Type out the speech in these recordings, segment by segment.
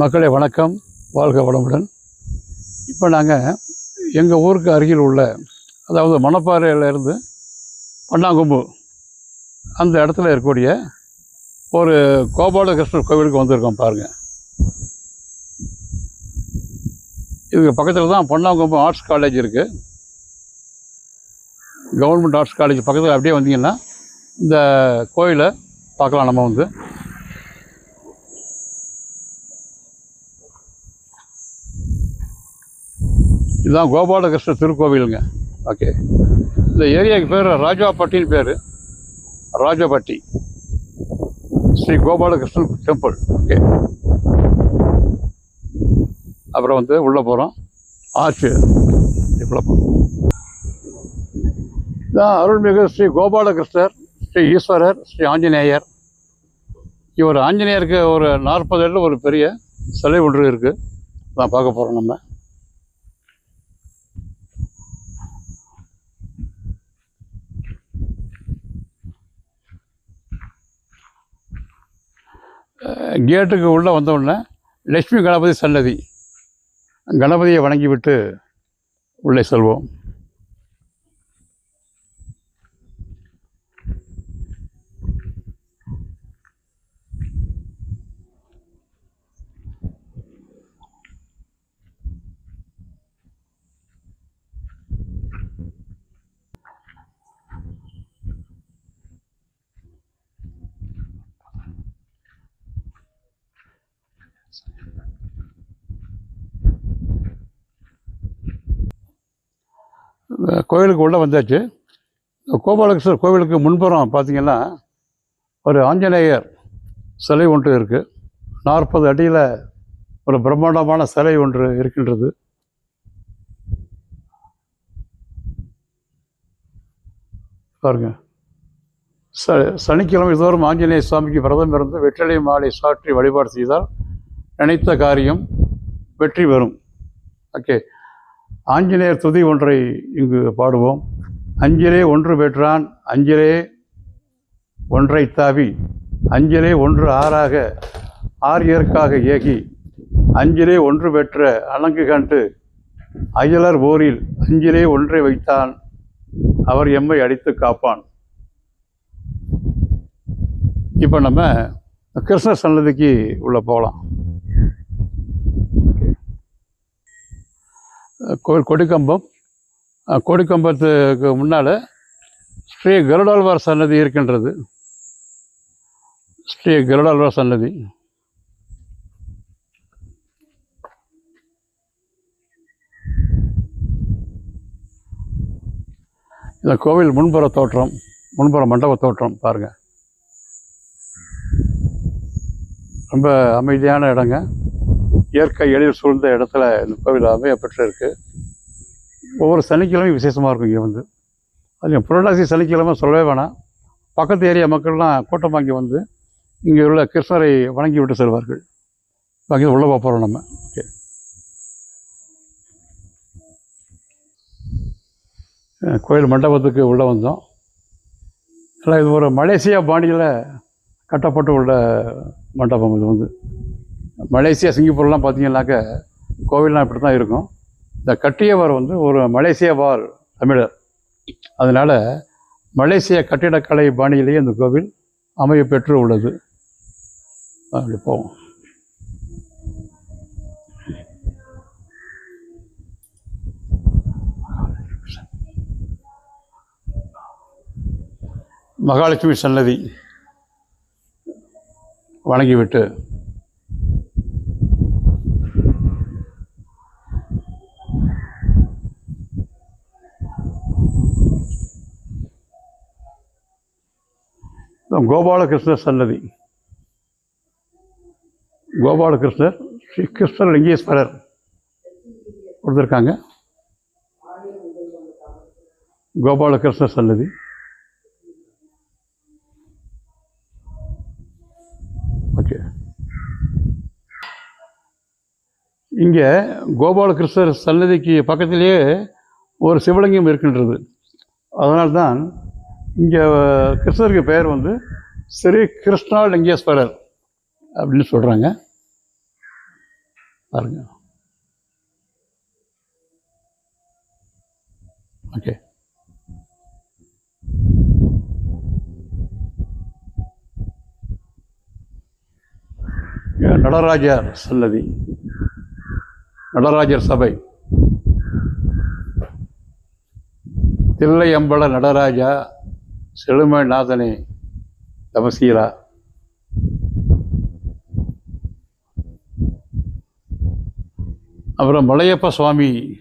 மக்களே வணக்கம். வாழ்க வளமுடன். இப்போ நாங்கள் எங்கள் ஊருக்கு அருகில் உள்ள அதாவது மணப்பாறையிலேருந்து பண்ணாங்கொம்பு அந்த இடத்துல இருக்கக்கூடிய ஒரு கோபாலகிருஷ்ணர் கோவிலுக்கு வந்திருக்கோம் பாருங்கள் இதுக்கு பக்கத்தில் தான் பொன்னாங்கொம்பு ஆர்ட்ஸ் காலேஜ் இருக்குது கவர்மெண்ட் ஆர்ட்ஸ் காலேஜ் பக்கத்தில் அப்படியே வந்தீங்கன்னா இந்த கோயிலை பார்க்கலாம் நம்ம வந்து. இதுதான் கோபாலகிருஷ்ண திருக்கோவிலுங்க. ஓகே. இந்த ஏரியாவுக்கு பேர் ராஜாப்பட்டின்னு பேர். ராஜாப்பட்டி. ஸ்ரீ கோபாலகிருஷ்ணன் டெம்பிள். ஓகே. அப்புறம் வந்து உள்ளே போகிறோம் ஆச்சு. இவ்வளோ இதான் அருள்மிகு ஸ்ரீ கோபாலகிருஷ்ணர் ஸ்ரீ ஈஸ்வரர் ஸ்ரீ ஆஞ்சநேயர். இவர் ஆஞ்சநேயருக்கு ஒரு நாற்பது அடியில் ஒரு பெரிய சிலை ஒன்று இருக்குது நான் பார்க்க போகிறோம் நம்ம. கேட்டுக்கு உள்ளே வந்தவுடனே லக்ஷ்மி லட்சுமி கணபதி சன்னதி கணபதியை வணங்கிவிட்டு உள்ளே செல்வோம். கோவிலுக்கு உள்ளே வந்தாச்சு. கோபாலகிருஷ்ணர் கோவிலுக்கு முன்புறம் பார்த்தீங்கன்னா ஒரு ஆஞ்சநேயர் சிலை ஒன்று இருக்குது நாற்பது அடியில் ஒரு பிரம்மாண்டமான சிலை ஒன்று இருக்கின்றது. பாருங்க. ச சனிக்கிழமை தோறும் ஆஞ்சநேய சுவாமிக்கு விரதம் இருந்து வெற்றிலை மாலை சாற்றி வழிபாடு செய்தால் நினைத்த காரியம் வெற்றி பெறும். ஓகே. ஆஞ்சநேயர் துதி ஒன்றை இங்கு பாடுவோம். அஞ்சிலே ஒன்று பெற்றான் அஞ்சிலே ஒன்றை தாவி அஞ்சிலே ஒன்று ஆறாக ஆரியர்க்காக ஏகி அஞ்சிலே ஒன்று பெற்ற அலங்கு கண்டு அயலர் ஓரில் அஞ்சிலே ஒன்றை வைத்தான் அவர் எம்மை அடித்து காப்பான். இப்போ நம்ம கிருஷ்ண சன்னதிக்கு உள்ளே போகலாம் கோவில் கொடிக்கம்பம். கொடிக்கம்பத்துக்கு முன்னால் ஸ்ரீ கருடாழ்வார் சன்னதி இருக்கின்றது. ஸ்ரீ கருடாழ்வார் சன்னதி. இந்த கோவில் முன்புற தோற்றம் முன்புற மண்டப தோற்றம் பாருங்கள் ரொம்ப அமைதியான இடங்க. இயற்கை எழில் சூழ்ந்த இடத்துல இந்த கோவில் அமைய ஒவ்வொரு சனிக்கிழமையும் விசேஷமாக இருக்கும் இங்கே வந்து. அது புரட்டாசி சனிக்கிழமை சொல்லவே வேணாம். பக்கத்து ஏரியா மக்கள்லாம் கூட்டம் வாங்கி வந்து இங்கே உள்ள கிருஷ்ணரை வணங்கி விட்டு செல்வார்கள். வாங்கி உள்ளே போக போகிறோம் நம்ம. ஓகே. கோயில் மண்டபத்துக்கு உள்ளே வந்தோம். இல்லை இது ஒரு மலேசியா பாணியில் கட்டப்பட்டு உள்ள மண்டபம் இது வந்து. மலேசியா சிங்கப்பூர்லாம் பார்த்தீங்கன்னாக்க கோவில்லாம் இப்படி தான் இருக்கும். இந்த கட்டியவர் வந்து ஒரு மலேசிய வாழ் தமிழர். அதனால் மலேசிய கட்டிடக்கலை பாணியிலேயே இந்த கோவில் அமைய பெற்று உள்ளது. அப்படி போவோம். மகாலட்சுமி சன்னதி வணங்கிவிட்டு கோபாலகிருஷ்ணர் சன்னதி. கோபாலகிருஷ்ணர் ஸ்ரீ கிருஷ்ணர் லிங்கேஸ்வரர் கொடுத்துருக்காங்க. கோபாலகிருஷ்ண சன்னதி. ஓகே. இங்கே கோபாலகிருஷ்ணர் சன்னதிக்கு பக்கத்திலேயே ஒரு சிவலிங்கம் இருக்கின்றது. அதனால்தான் இங்கே கிருஷ்ணருக்கு பெயர் வந்து ஸ்ரீ கிருஷ்ணா லிங்கேஸ்வரர் அப்படின்னு சொல்கிறாங்க பாருங்க. ஓகே. நடராஜர் சன்னதி நடராஜர் சபை. தில்லையம்பல நடராஜா செழுமநாதனே தமசீலா. அப்புறம் மலையப்ப சுவாமி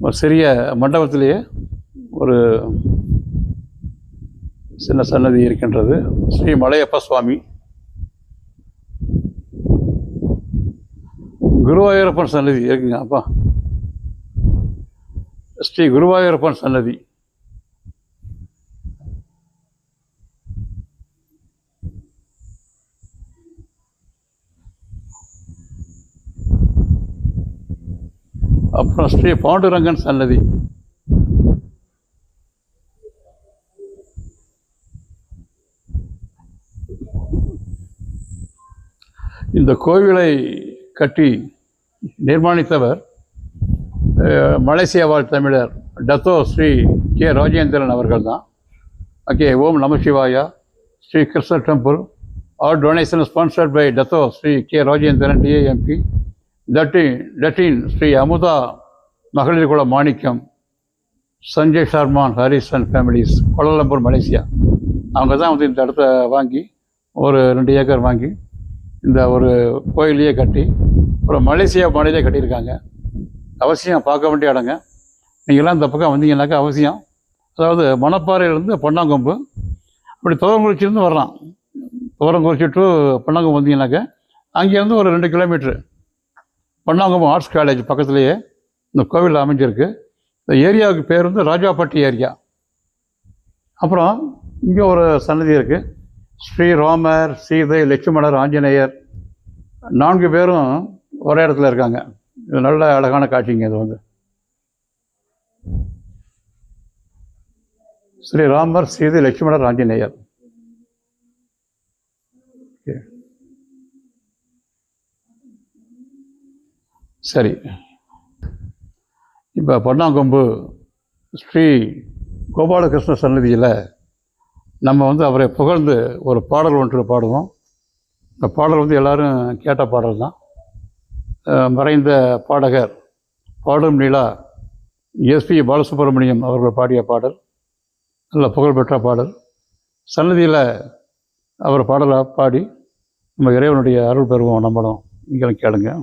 ஒரு சிறிய மண்டபத்திலேயே ஒரு சின்ன சன்னதி இருக்கின்றது. ஸ்ரீ மலையப்ப சுவாமி. குருவாயூரப்பன் சன்னதி இருக்குங்க அப்பா. ஸ்ரீ குருவாயூரப்பன் சன்னதி. அப்புறம் ஸ்ரீ பாண்டுரங்கன் சன்னதி. இந்த கோவிலை கட்டி நிர்மாணித்தவர் மலேசியா வாழ் தமிழர் டத்தோ ஸ்ரீ கே ராஜேந்திரன் அவர்கள் தான் okay Om Namah Shivaya Sri Krishna temple are donation sponsored by Dato Sri K Rajendran DAMP லட்டின் Datin Sri Amudha மகளிர் Kulamanikkam Sanjay Sharman Haris and families Kuala Lumpur Malaysia. அவங்க தான் வந்து இந்த இடத்த வாங்கி ஒரு ரெண்டு ஏக்கர் வாங்கி இந்த ஒரு கோயிலையே கட்டி ஒரு மலேசியா மாநிலே கட்டியிருக்காங்க. அவசியம் பார்க்க வேண்டிய இடங்க. நீங்கள்லாம் இந்த பக்கம் வந்தீங்கன்னாக்கா அவசியம். அதாவது மணப்பாறையிலேருந்து பொன்னாங்கொம்பு அப்படி துவரங்குறிச்சிலேருந்து வரலாம். துவரங்குறிச்சி டு பொன்னாங்கொம்பு வந்தீங்கன்னாக்கா அங்கேருந்து ஒரு ரெண்டு கிலோமீட்ரு பொன்னாங்கொம்பு ஆர்ட்ஸ் காலேஜ் பக்கத்துலேயே. இந்த கோவில் அமைஞ்சிருக்கு. இந்த ஏரியாவுக்கு பேர் வந்து ராஜாப்பட்டி ஏரியா. அப்புறம் இங்கே ஒரு சன்னதி இருக்குது ஸ்ரீராமர் சீதை லட்சுமணர் ஆஞ்சநேயர். நான்கு பேரும் ஒரே இடத்துல இருக்காங்க. இது நல்ல அழகான காட்சிங்க இது வந்து. ஸ்ரீராமர் சீதை லட்சுமணர் ஆஞ்சநேயர். சரி. இப்போ பொன்னாங்கொம்பு ஸ்ரீ கோபாலகிருஷ்ண சன்னதியில் நம்ம வந்து அவரை புகழ்ந்து ஒரு பாடல் ஒன்று பாடுவோம். இந்த பாடல் வந்து எல்லோரும் கேட்ட பாடல் தான். மறைந்த பாடகர் பாடும் நிலா எஸ்பி பாலசுப்ரமணியம் அவர்கள் பாடிய பாடல். நல்ல புகழ்பெற்ற பாடல். சன்னதியில் அவர் பாடலை பாடி நம்ம இறைவனுடைய அருள் பெறுவோம் நம்பணும் நீங்களும் கேளுங்கள்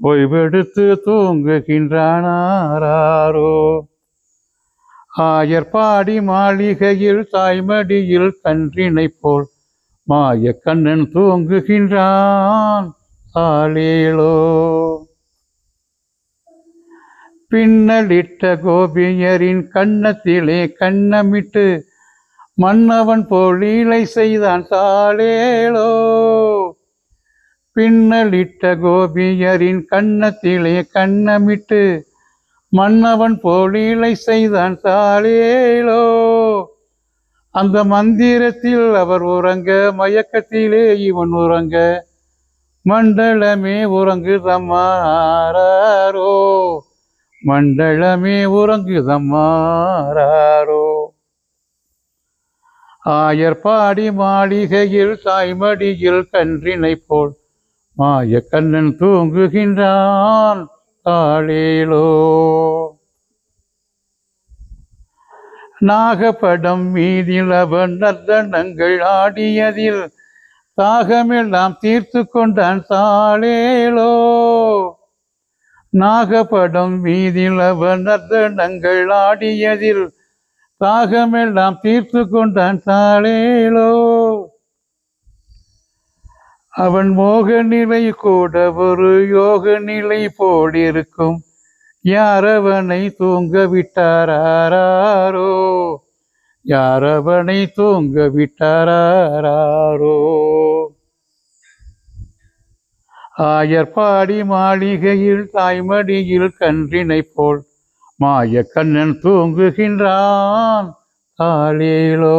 ஓய்வெடுத்து தூங்குகின்றானாரோ ஆயர் பாடி மாளிகையில் தாய்மடியில் கன்றினை போல் மாய கண்ணன் தூங்குகின்றான் தாளேலோ. பின்னலிட்ட கோபியரின் கன்னத்திலே கண்ணமிட்டு மன்னவன் போலீலை செய்தான் தாளேலோ. பின்னலிட்ட கோபியரின் கன்னத்திலே கண்ணமிட்டு மன்னவன் போலீலை செய்தான் தாளேலோ அந்த மந்திரத்தில் அவர் உறங்க மயக்கத்திலே இவன் உறங்க மண்டலமே உறங்குதம்மாரோ மண்டலமே உறங்குதம்மாரோ ஆயர் பாடி மாளிகையில் தாய்மடியில் கன்றினை போல் மாயக்கண்ணன் தூங்குகின்றான் தாளேலோ நாகப்படம் மீதில் அவன் நர்தனங்கள் ஆடியதில் தாகமெல்லாம் தீர்த்து கொண்டான் தாளேலோ நாகப்படம் மீதில் அவன் நர்தனங்கள் ஆடியதில் தாகமெல்லாம் தீர்த்து கொண்டான் தாளேலோ அவன் மோக நிலை கூட ஒரு யோக நிலை போலிருக்கும் யாரவனை தூங்க விட்டாரோ யாரவனை தூங்க விட்டாரோ ஆயர்பாடி மாளிகையில் தாய்மடியில் கன்றினை போல் மாய கண்ணன் தூங்குகின்றான் காலேலோ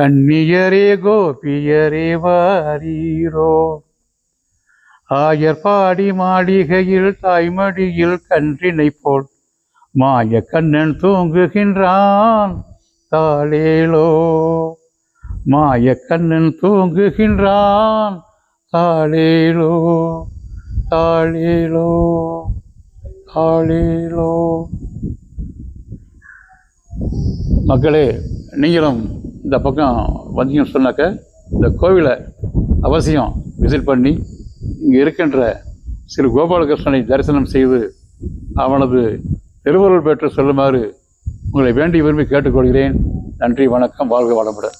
கண்ணியரே கோபியரே வாரீரோ. ஆயர் பாடி மாளிகையில் தாய்மடியில் கன்றினை போல் மாய கண்ணன் தூங்குகின்றான் தாளேலோ. மாய கண்ணன் தூங்குகின்றான் தாளேலோ. தாளேலோ. தாளேலோ. மக்களே நீங்களும் இந்த பக்கம் வந்தீங்கன்னு சொன்னாக்க இந்த கோவிலை அவசியம் விசிட் பண்ணி இங்கே இருக்கின்ற ஸ்ரீ கோபாலகிருஷ்ணனை தரிசனம் செய்து அவனது திருவருள் பெற்று சொல்லுமாறு உங்களை வேண்டி விரும்பி கேட்டுக்கொள்கிறேன். நன்றி வணக்கம் வாழ்க வளமுடன்.